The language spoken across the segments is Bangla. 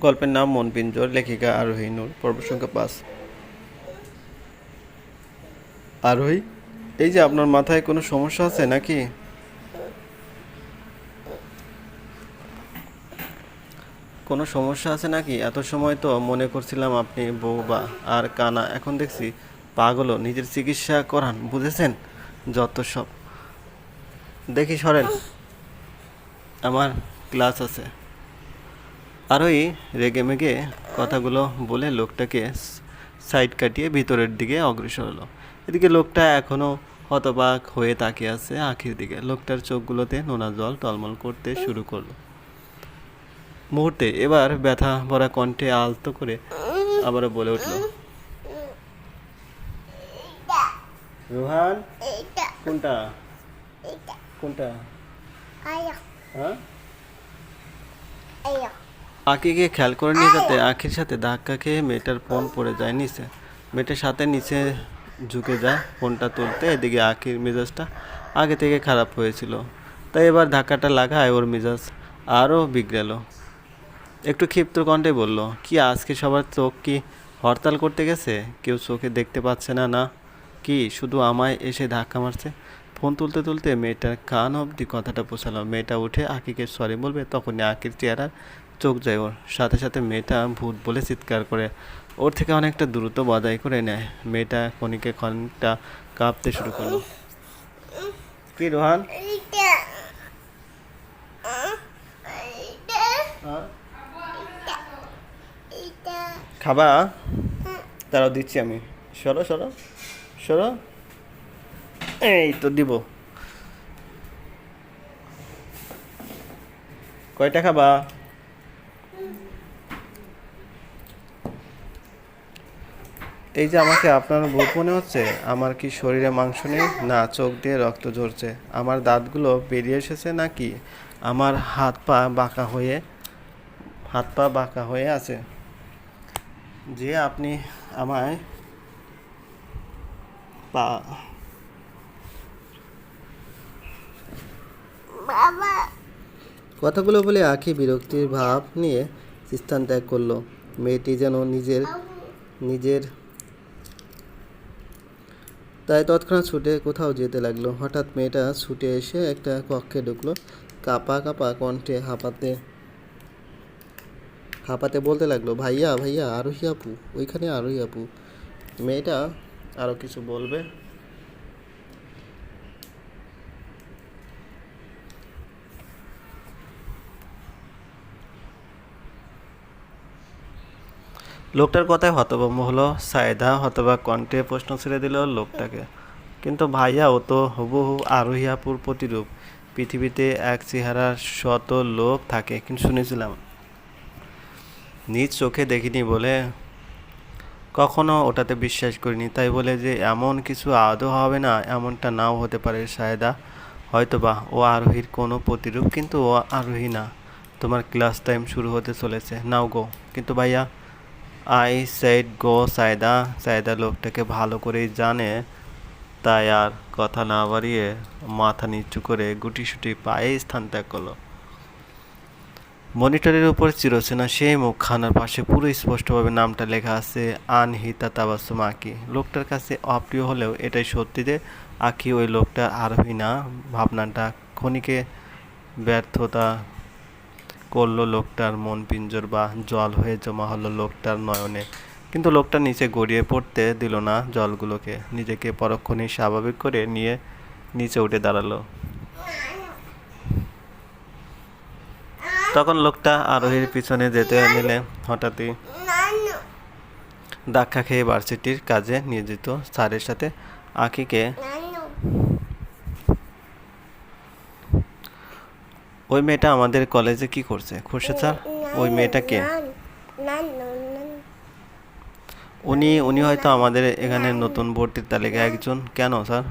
গল্পের নাম মন পিঞ্জর লেখিকা আরোহী নূর, পর্ব সংখ্যা পাঁচ। আরোহী, এই যে আপনার মাথায় কোনো সমস্যা আছে নাকি? কোনো সমস্যা আছে নাকি? এত সময় তো মনে করছিলাম আপনি বউ বা আর কানা। এখন দেখছি পাগলও, নিজের চিকিৎসা করান, বুঝেছেন? যত সব। দেখি সরেন। আমার ক্লাস আছে। আরোই রেগে মেগে কথাগুলো বলে লোকটাকে সাইড কাটিয়ে ভিতরের দিকে অগ্রসর হলো। এদিকে লোকটা এখনও হতবাক হয়ে তাকিয়ে আছে আখির দিকে। লোকটার চোখগুলোতে নোনা জল টলমল করতে শুরু করল। মুহূর্তে এবার ব্যথা ভরা কণ্ঠে আলতো করে আবারও বলে উঠল রোহান কোনটা? কোনটা? আয়া। হ্যাঁ? আকিকে খেয়াল করে নিয়ে যাতে আখির সাথে ধাক্কা খেয়ে মেয়েটার ফোন পড়ে যায় নিচে। মেয়েটার সাথে নিচে ঝুঁকে যায় ফোনটা তুলতে এদিকে আখির মেজাজটা আগে থেকে খারাপ হয়েছিল। তাই এবার ধাক্কাটা লাগায় ওর মেজাজ। আরও বিগড়ালো। একটু ক্ষিপ্ত কণ্ঠে বলল কি আজকে সবার চোখ কি হরতাল করতে গেছে? কেউ চোখে দেখতে পাচ্ছে না না? কি শুধু আমায় এসে ধাক্কা মারছে? ফোন তুলতে তুলতে মেয়েটার কান অবধি কথাটা পৌঁছালো। মেয়েটা উঠে আকিকে সরি বলবে তখনই আকির চেহারার চোখ যায় ওর। সাথে সাথে মেয়েটা ভূত বলে চিৎকার করে। ওর থেকে অনেকটা দ্রুত বজায় করে নেয়। মেয়েটা ক্ষণিকে ক্ষণিকটা কাঁপতে শুরু করল। কি রোহান? খাবা? তারাও দিচ্ছি আমি। সরো সরো সরো। এই তো দিব। কয়টা খাবা? এই যে আমাকে আপনার ভূত মনে হচ্ছে আমার কি শরীরে মাংস নেই? না চোখ দিয়ে রক্ত ঝরছে। আমার দাঁতগুলো বেরিয়ে এসেছে নাকি? আমার হাত পা বাঁকা হয়ে হাত পা বাঁকা হয়ে আছে। যে আপনি আমায় পা কথাগুলো বলে আখি বিরক্তির ভাব নিয়ে স্থান ত্যাগ করল। মেয়েটি যেন নিজের নিজের তাই তৎক্ষণাৎ ছুটে কোথাও যেতে লাগল। হঠাৎ মেয়েটা ছুটে এসে একটা কক্ষে ঢুকলো। কাপা কাপা কণ্ঠে হাঁপাতে হাঁপাতে বলতে লাগল, ভাইয়া ভাইয়া, আরোহী আপু, ওইখানে আরোহী আপু। মেয়েটা আরও কিছু বলবে? লোকটার কথায় হতভম্ব হলো। সায়দা হতবাক কণ্ঠে প্রশ্ন ছেড়ে দিল লোকটাকে। কিন্তু ভাইয়া, ও তো হুবহু আরোহিয়াপুর প্রতিরূপ। পৃথিবীতে এক চেহারার শত লোক থাকে, কিন্তু শুনেছিলাম। নিজ চোখে দেখিনি বলে কখনো ওটাতে বিশ্বাস করিনি। তাই বলে যে, এমন কিছু আদৌ হবে না, এমনটা নাও হতে পারে সায়দা। হয়তোবা ও আরোহীর কোনো প্রতিরূপ, কিন্তু ও আরোহী না। তোমার ক্লাস টাইম শুরু হতে চলেছে। নাও গো। কিন্তু ভাইয়া আই সেড গো সায়দা সায়দা লোকটাকে ভালো করেই জানে, তাই আর কথা না বাড়িয়ে মাথা নিচু করে গুটিসুটি পায়ে স্থান ত্যাগ করল। মনিটরের উপর চিরচেনা সেই মুখখানার পাশে পুরো স্পষ্টভাবে নামটা লেখা আছে, আনহিতা তাবাসুম আঁকি লোকটার কাছে অপ্রিয় হলেও এটাই সত্যি যে আঁকি ওই লোকটা আরোহী না। ভাবনাটা ক্ষণিকে ব্যর্থতা করল লোকটার মন পিঞ্জর বা জল হয়ে জমা হলো লোকটার নয়নে। কিন্তু লোকটা নিচে গড়িয়ে পড়তে দিল না জলগুলোকে। নিজেকে পরক্ষণেই স্বাভাবিক করে নিয়ে নিচে উঠে দাঁড়াল। তখন লোকটা আরোহীর পিছনে যেতে নিলে হঠাৎই ধাক্কা খেয়ে ভার্সিটির কাজে নিয়োজিত স্যারের সাথে আঁকিকে ওই মেয়েটা আমাদের কলেজে কি করছে? খুরশেদ স্যার? ওই মেয়েটা কে? উনি উনি হয়তো আমাদের এখানে নতুন ভর্তির তালিকায় একজন। কেন স্যার?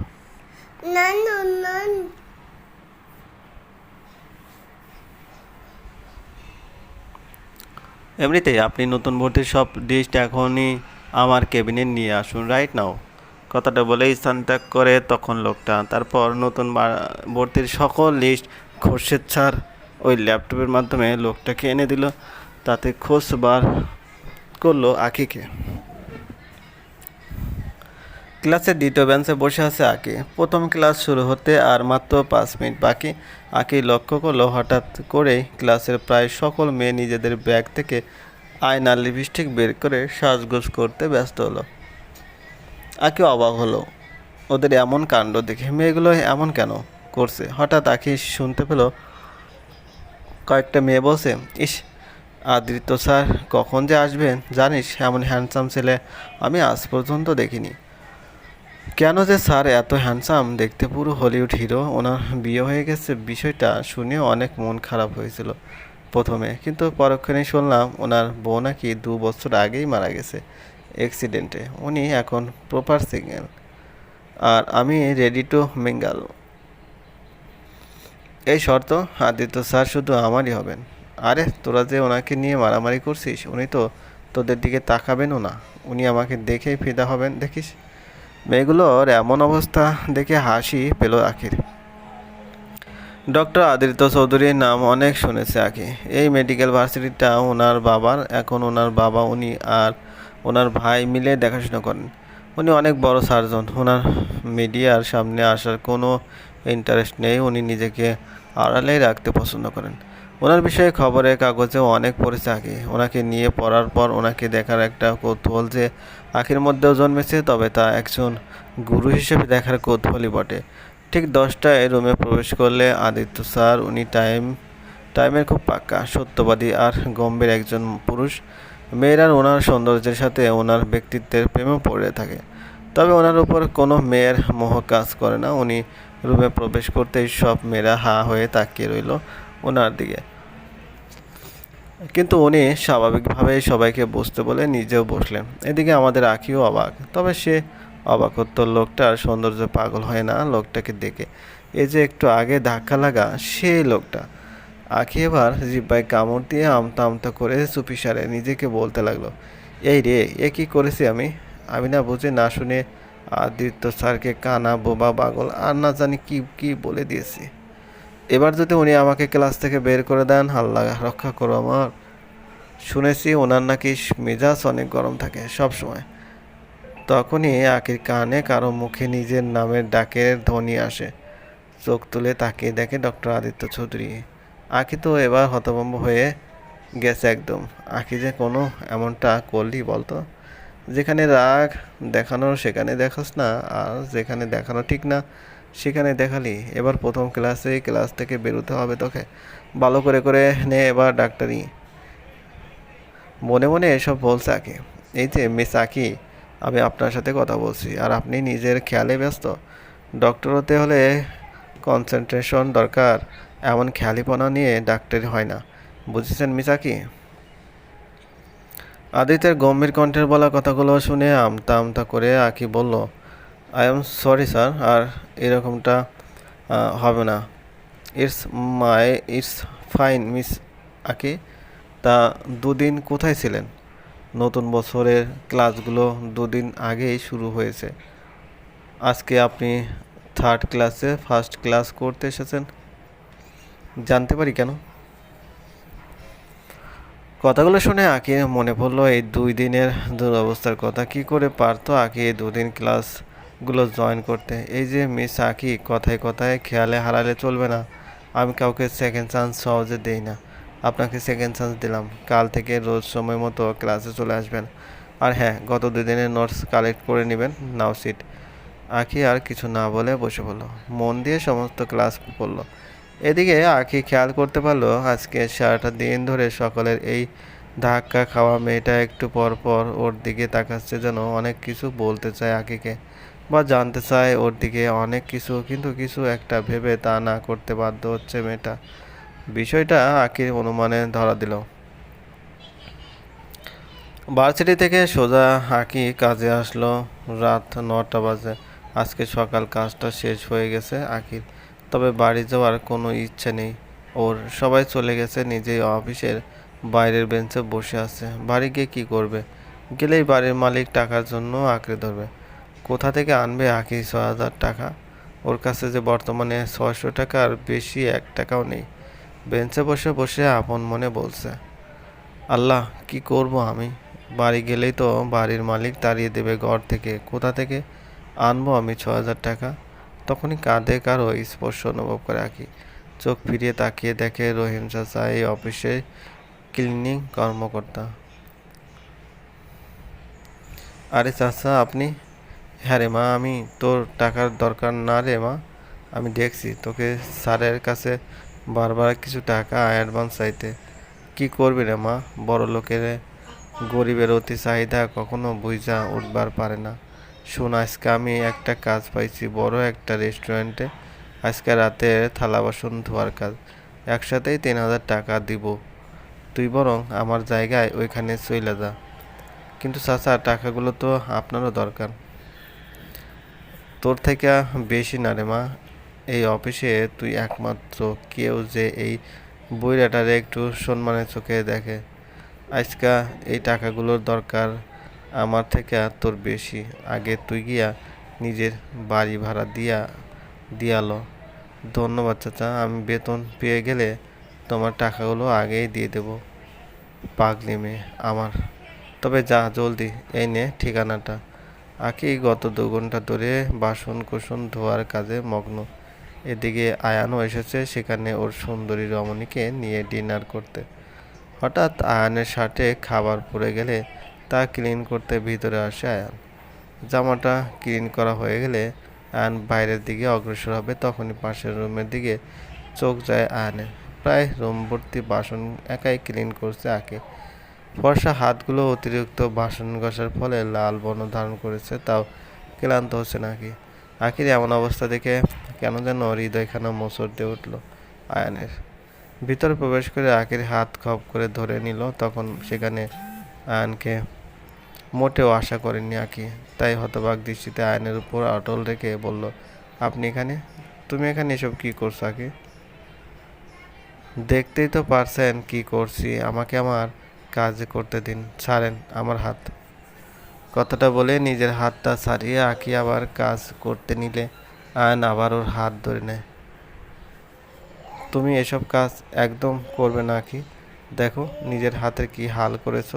এমনিতেই আপনি নতুন ভর্তির সব লিস্ট এখনই আমার কেবিনে নিয়ে আসুন রাইট নাও কথাটা বলে স্থান ত্যাগ করে তখন লোকটা। তারপর নতুন ভর্তির সকল লিস্ট খোরশেদ স্যার ওই ল্যাপটপের মাধ্যমে লোকটাকে এনে দিল, তাতে খোঁজ বার করল আকিকে। ক্লাসের দ্বিতীয় বেঞ্চে বসে আছে আকি। প্রথম ক্লাস শুরু হতে আর মাত্র পাঁচ মিনিট বাকি। আকি লক্ষ্য করল, হঠাৎ করেই ক্লাসের প্রায় সকল মেয়ে নিজেদের ব্যাগ থেকে আয়নার লিপস্টিক বের করে সাজগোজ করতে ব্যস্ত হলো। আকি অবাক হলো, ওদের এমন কাণ্ড দেখে মেয়েগুলো এমন কেন? করছে। হঠাৎ আকি শুনতে পেল কয়েকটা মেয়ে বলছে, ইস, আদৃত্য স্যার কখন যে আসবেন? জানিস, এমন হ্যান্ডসাম ছেলে আমি আজ পর্যন্ত দেখিনি। কেন যে স্যার এত হ্যান্ডসাম দেখতে পুরো হলিউড হিরো ওনার বিয়ে হয়ে গেছে। বিষয়টা শুনে অনেক মন খারাপ হয়েছিল প্রথমে। কিন্তু পরক্ষণে শুনলাম ওনার বউ নাকি দু বছর আগেই মারা গেছে অ্যাক্সিডেন্টে উনি এখন প্রপার সিঙ্গেল আর আমি রেডি টু মিঙ্গাল এই শর্ত? আদিত্য স্যার শুধু আমারই হবেন। আরে, তোরা যে ওনাকে নিয়ে মারামারি করছিস, উনি তো তোদের দিকে তাকাবেনও না। উনি আমাকে দেখেই ফিদা হবেন, দেখিস? মেয়েগুলোর এমন অবস্থা দেখে হাসি পেল আখির। ডক্টর আদিত্য চৌধুরীর নাম অনেক শুনেছে আকি এই মেডিকেল ভার্সিটিটা ওনার বাবার, এখন ওনার বাবা, উনি আর ওনার ভাই মিলে দেখাশোনা করেন। উনি অনেক বড় সার্জন, ওনার মিডিয়ার সামনে আসার কোনো ইন্টারেস্ট নেই, উনি নিজেকে আড়ালেই রাখতে পছন্দ করেন। ওনার বিষয়ে খবরের কাগজেও অনেক পড়েছে আগে। ওনাকে নিয়ে পড়ার পর ওনাকে দেখার একটা কৌতূহল যে আখির মধ্যেও জন্মেছে, তবে তা একজন গুরু হিসেবে দেখার কৌতূহলই বটে। ঠিক দশটায় রুমে প্রবেশ করলে আদিত্য স্যার, উনি টাইম, টাইমের খুব পাক্কা, সত্যবাদী আর গম্ভীর একজন পুরুষ। মেয়েরা ওনার সৌন্দর্যের সাথে ওনার ব্যক্তিত্বের প্রেমে পড়ে থাকে। তবে ওনার উপর কোনো মেয়ের মোহ কাজ করে না। উনি রুমে প্রবেশ করতেই সব মেয়েরা হা হয়ে তাকিয়ে রইল ওনার দিকে। কিন্তু উনি স্বাভাবিকভাবেই সবাইকে বসতে বলে নিজেও বসলেন। এদিকে আমাদের আঁকিও অবাক। তবে সে অবাক হতো, লোকটার সৌন্দর্য পাগল হয় না লোকটাকে দেখে। এই যে একটু আগে ধাক্কা লাগা সেই লোকটা। আখি এবার জিব্বায় কামড় দিয়ে আমতা আমতা করে চুপিসারে নিজেকে বলতে লাগল, এই রে, এ কি করেছি আমি? আমি না বুঝে না শুনে আদিত্য স্যারকে কানা, বোবা, পাগল আর না জানি কি কি বলে দিয়েছি। এবার যদি উনি আমাকে ক্লাস থেকে বের করে দেন, হাল্লা রক্ষা করো আমার। শুনেছি ওনার নাকি মেজাজ অনেক গরম থাকে সব সময়। তখনই আখির কানে কারও মুখে নিজের নামের ডাকের ধ্বনি আসে। চোখ তুলে তাকিয়ে দেখে ডক্টর আদিত্য চৌধুরী। আখি তো এবার হতভম্ব হয়ে গেছে একদম। আখি যে কোনো এমনটা করলি বলতো। যেখানে রাগ দেখানোর সেখানে দেখাস না। আর যেখানে দেখানো ঠিক না, সেখানে দেখালি। এবার প্রথম ক্লাসে, ক্লাস থেকে বেরোতে হবে তোকে। ভালো করে করে নে এবার ডাক্তারি। মনে মনে এসব বলছে আকি এই যে মিস আকি, আমি আপনার সাথে কথা বলছি। আর আপনি নিজের খেয়ালে ব্যস্ত। ডক্টর হতে হলে কনসেন্ট্রেশন দরকার। এমন খেয়ালিপনা নিয়ে ডাক্তারি হয় না। বুঝেছেন মিস আকি? আদিত্যের গম্ভীর কণ্ঠের বলা কথাগুলো শুনে আমতা আমতা করে আকি বলল আই এম সরি স্যার আর এরকমটা হবে না। It's my it's fine miss Aki. তা দুদিন কোথায় ছিলেন? নতুন বছরের ক্লাসগুলো দুদিন আগেই শুরু হয়েছে। আজকে আপনি থার্ড ক্লাসে ফার্স্ট ক্লাস করতে এসেছেন। জানতে পারি কেন? কথাগুলো শুনে আঁকি মনে পড়ল এই দুই দিনের দুরবস্থার কথা। কি করে পারতো আঁকি এই দুদিন ক্লাসগুলো জয়েন করতে? এই যে মিস আঁকি, কথায় কথায় খেয়ালে হারালে চলবে না। আমি কাউকে সেকেন্ড চান্স সহজে দেই না। আপনাকে সেকেন্ড চান্স দিলাম। কাল থেকে রোজ সময় মতো ক্লাসে চলে আসবেন। আর হ্যাঁ গত দুই দিনের নোটস কালেক্ট করে নেবেন। নাও সিট আঁকি আর কিছু না বলে বসে পড়ল। মন দিয়ে সমস্ত ক্লাস পড়ল। এদিকে আঁকি খেয়াল করতে পারল, আজকে সারাটা দিন ধরে সকলের এই ধাক্কা খাওয়া মেয়েটা একটু পর পর ওর দিকে তাকাচ্ছে যেন অনেক কিছু বলতে চায় আঁকিকে বা জানতে চায় ওর দিকে অনেক কিছু, কিন্তু কিছু একটা ভেবে তা না করতে বাধ্য হচ্ছে মেয়েটা। বিষয়টা আঁকির অনুমানে ধরা দিল। ভার্সিটি থেকে সোজা আঁকি কাজে আসলো, রাত নটা বাজে। আজকে সকাল কাজটা শেষ হয়ে গেছে আঁকির তবে বাড়ি যাওয়ার কোনো ইচ্ছে নেই। ওর সবাই চলে গেছে, নিজেই অফিসের বাইরের বেঞ্চে বসে আছে। বাড়ি গিয়ে কী করবে? গেলেই বাড়ির মালিক টাকার জন্য আঁকড়ে ধরবে। কোথা থেকে আনবে আঁকি ছ হাজার টাকা? ওর কাছে যে বর্তমানে ছয়শো টাকার বেশি এক টাকাও নেই। বেঞ্চে বসে বসে আপন মনে বলছে, আল্লাহ, কি করব আমি? বাড়ি গেলেই তো বাড়ির মালিক তাড়িয়ে দেবে ঘর থেকে। কোথা থেকে আনব আমি ছ হাজার টাকা? তখনই কাঁধে কারও স্পর্শ অনুভব করে আঁকি। চোখ ফিরিয়ে তাকিয়ে দেখে রহিম চাচা এই অফিসে ক্লিনিং কর্মকর্তা। আরে চাচা, আপনি? হ্যাঁ রে মা, আমি তোর টাকার দরকার না রে মা, আমি দেখছি। তোকে স্যারের কাছে বারবার কিছু টাকা অ্যাডভান্স চাইতে। কি করবি রে মা? বড় লোকের গরিবের অতি চাহিদা কখনো বুঝা উঠবার পারে না। শোন, আজকে আমি একটা কাজ পাইছি, বড় একটা রেস্টুরেন্টে আজকে রাতে থালা বাসন ধোয়ার কাজ। একসাথেই তিন হাজার টাকা দিব। তুই বরং আমার জায়গায় ওইখানে চলে যা। কিন্তু চাচা, টাকাগুলো তো আপনারও দরকার। তোর থেকে বেশি না রে মা। এই অফিসে তুই একমাত্র। কেউ যে এই বইরাটারে একটু সম্মানের চোখে দেখে। আজকা এই টাকাগুলোর দরকার। আমার থেকে তোর বেশি। আগে তুই গিয়া নিজের বাড়ি ভাড়া দিয়া, দিয়ালো। ধন্যবাদ চাচা, আমি বেতন পেয়ে গেলে তোমার টাকাগুলো আগেই দিয়ে দেবো। পাগলি মেয়ে আমার। তবে যা জলদি, এই নে ঠিকানাটা। আকি গত দু ঘণ্টা ধরে বাসন কুসন ধোয়ার কাজে মগ্ন। এদিকে আয়ানও এসেছে, সেখানে ওর সুন্দরী রমণীকে নিয়ে ডিনার করতে। হঠাৎ আয়ানের শার্টে খাবার পড়ে গেলে তা ক্লিন করতে ভিতরে আসে আয়ান। জামাটা ক্লিন করা হয়ে গেলে আয়ান বাইরের দিকে অগ্রসর হবে, তখনই পাশের রুমের দিকে চোখ যায় আয়ানের। প্রায় রুম ভর্তি বাসন একাই ক্লিন করছে আঁকে। ফর্সা হাতগুলো অতিরিক্ত বাসন ঘষার ফলে লাল বর্ণ ধারণ করেছে, তাও ক্লান্ত হচ্ছে নাকি আখির এমন অবস্থা দেখে কেন যেন হৃদয়খানা মোচড় দিয়ে উঠল আয়ানের। ভিতরে প্রবেশ করে আখির হাত খপ করে ধরে নিল, তখন সেখানে আয়ানকে মোটেও আশা করেননি আঁকি। তাই হতবাক দৃষ্টিতে আয়নের উপর অটল রেখে বলল, আপনি এখানে? তুমি এখানে এসব কি করছ আঁকি? দেখতেই তো পারছেন কি করছি। আমাকে আমার কাজ করতে দিন। ছাড়েন আমার হাত। কথাটা বলে নিজের হাতটা ছাড়িয়ে আঁকি আবার কাজ করতে নিলে। আয়ন আবার ওর হাত ধরে নেয়। তুমি এসব কাজ একদম করবে না কি দেখো নিজের হাতের কি হাল করেছ।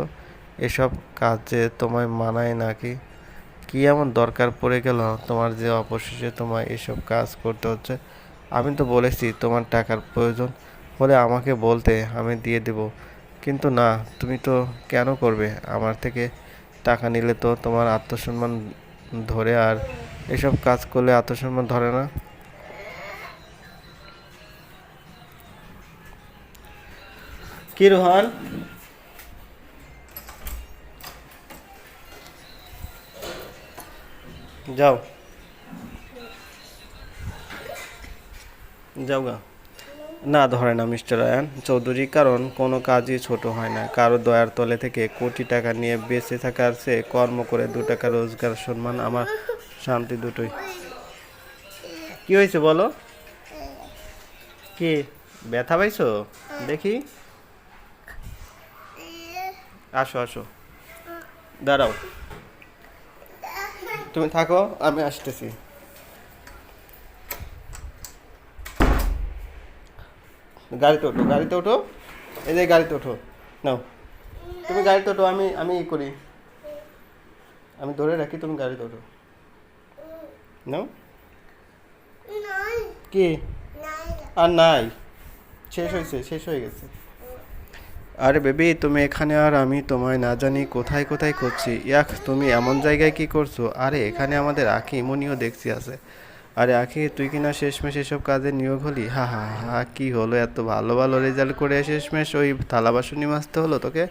এসব কাজ তোমায় মানায় নাকি? কি এমন দরকার পড়ে গেল তোমার যে অবশেষে তোমায় এসব কাজ করতে হচ্ছে? আমি তো বলেছি তোমার টাকার প্রয়োজন হলে আমাকে বলতে আমি দিয়ে দেব। কিন্তু না, তুমি তো কেন করবে? আমার থেকে টাকা নিলে তো তোমার আত্মসম্মান ধরে আর এসব কাজ করলে আত্মসম্মান ধরে না? কি রোহান? যাও। যাও গা। না ধরে না, মিস্টার আয়ান চৌধুরী, কারণ কোনো কাজই ছোট হয় না। কারও দয়ার তলে থেকে কোটি টাকা নিয়ে বেঁচে থাকার সে কর্ম করে দু টাকা রোজগার, সম্মান, আমার শান্তি দুটোই। কি হয়েছে বলো? কি, ব্যথা পাইছো? দেখি। আসো আসো। দাঁড়াও। তুমি থাকো আমি আসতেছি। গাড়িতে ওঠো গাড়িতে ওঠো। এই যে গাড়িতে ওঠো নাও। তুমি গাড়িতে ওঠো আমি আমি ই করি। আমি ধরে রাখি তুমি গাড়িতে ওঠো। নাও। কি? আর নাই। শেষ হয়েছে শেষ হয়ে গেছে। আরে বেবি, তুমি এখানে আর আমি তোমায় না জানি কোথায় কোথায় করছি ইয়াক, তুমি এমন জায়গায় কি করছ? আরে, এখানে আমাদের আখি মনিও দেখছি আছে। আরে আখি তুই কি না শেষমেশ এসব কাজে নিয়োগ হলি? হা হা হা, কি হলো এত ভালো ভালো রেজাল্ট করে শেষমেশ ওই থালা বাসনই মাজতে হলো তোকে?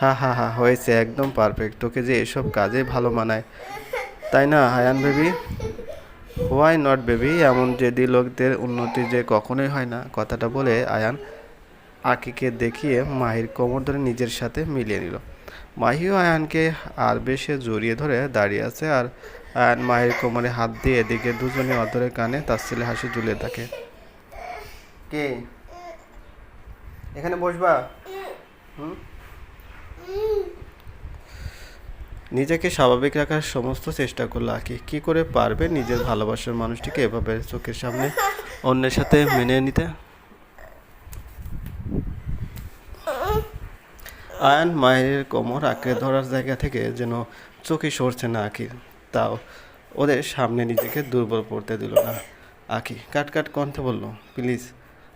হা হা হা, হয়েছে একদম পারফেক্ট তোকে যে এসব কাজে ভালো মানায়। তাই না, Hayan baby? Why not baby? এমন যেদি লোকদের উন্নতি যে কখনোই হয় না। কথাটা বলে আয়ান আকিকে দেখিয়ে মাহির কোমর ধরে নিজের সাথে মিলিয়ে নিল। মাহিও আয়ানকে আর বেশি জড়িয়ে ধরে দাঁড়িয়ে আছে আর আয়ান মাহির কোমরে হাত দিয়ে এদিকে দুজনে অধরে কানে তার ছেলে হাসি ঝুলিয়ে থাকে। কে? এখানে বসবা। হুম? নিজেকে স্বাভাবিক রাখার সমস্ত চেষ্টা করল আকি। কি করে পারবে নিজের ভালোবাসার মানুষটিকে এভাবে চোখের সামনে অন্যের সাথে মেনে নিতে? আয়ান মায়ের কোমর আঁকড়ে ধরার জায়গা থেকে যেন চোখে সরছে না আখির তাও ওদের সামনে নিজেকে দুর্বল পড়তে দিল না। আখি কাট কাট কণ্ঠে বলল, প্লিজ,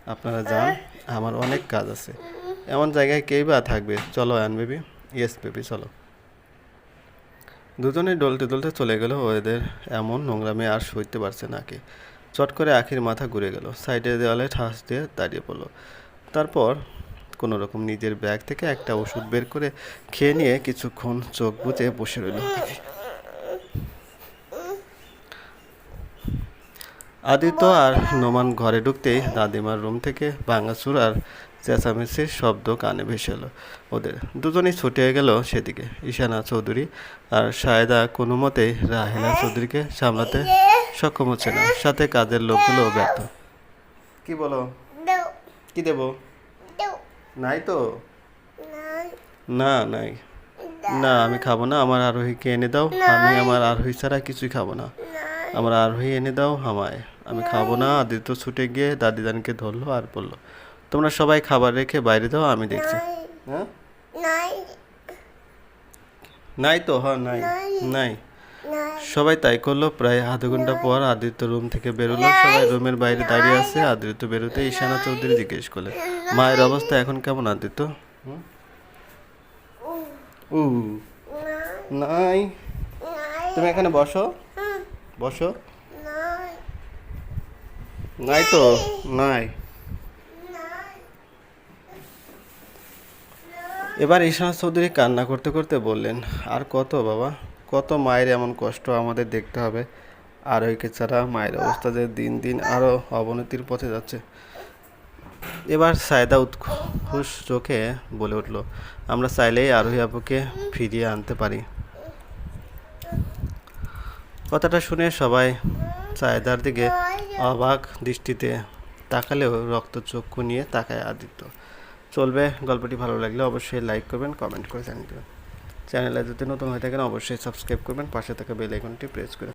আপনারা যান, আমার অনেক কাজ আছে। এমন জায়গায় কেই বা থাকবে? চলো আয়ান বেবি। ইয়েস বেবি, চলো। দুজনে ডলতে ডলতে চলে গেল, ওদের এমন নোংরামে আর সইতে পারছে না আঁকি। চট করে আখির মাথা ঘুরে গেল, সাইডের দেওয়ালে ঠাস দিয়ে দাঁড়িয়ে পড়ল। তারপর কোনো রকম নিজের ব্যাগ থেকে একটা ওষুধ বের করে খেয়ে নিয়ে কিছুক্ষণ চোখ বুজে বসে রইল আদিত্য আর নোমান ঘরে ঢুকতেই দাদিমার রুম থেকে ভাঙাচুর আর চেঁচামেচির শব্দ কানে ভেসে এলো। ওদের দুজনেই ছুটে গেল সেদিকে ঈশানা চৌধুরী আর সায়দা কোনো মতেই রাহেলা চৌধুরীকে সামলাতে সক্ষম হচ্ছে না। সাথে কাজের লোকগুলো ব্যর্থ। কি বলো? কি দেবো? নাই তো? না নাই। না। আমি খাব না আমার আরোহীকে এনে দাও। আমি আমার আরোহী ছাড়া কিছুই খাব না। আমার আরোহী এনে দাও আমায়। আমি খাব না। আদিত্য ছুটে গিয়ে দাদিদানকে ধরলো আর বলল তোমরা সবাই খাবার রেখে বাইরে দাও আমি দেখছি। নাই। হ্যাঁ? নাই। তো? হ্যাঁ নাই। নাই। নাই। সবাই তাই করল। প্রায় আধ ঘণ্টা পর আদিত্য রুম থেকে বেরোলো। সবাই রুমের বাইরে দাঁড়িয়ে আছে। আদিত্য বেরোতে ঈশানা চৌধুরী জিজ্ঞেস করলেন মায়ের অবস্থা এখন কেমন, আদিত্য? হুম? উ, নাই। তুমি এখানে বসো। বসো। নাই তো, নাই। এবার ঈশান চৌধুরী কান্না করতে করতে বললেন, আর কত বাবা, কত মায়ের এমন কষ্ট আমাদের দেখতে হবে। আর ওইকে ছাড়া মায়ের অবস্থা যে দিন দিন আরও অবনতির পথে যাচ্ছে। এবার সায়দা উৎকুশ চোখে বলে উঠল, আমরা চাইলেই আরোহী আপুকে ফিরিয়ে আনতে পারি। কথাটা শুনে সবাই সায়দার দিকে অবাক দৃষ্টিতে তাকালেও রক্তচক্ষু নিয়ে তাকায় আদিত্য। চলবে, গল্পটি ভালো লাগলে অবশ্যই লাইক করবেন, কমেন্ট করে জানিয়ে দেবেন। চ্যানেলে যদি নতুন হয়ে থাকেন, অবশ্যই সাবস্ক্রাইব করবেন, পাশে থাকা বেল আইকনটি প্রেস করে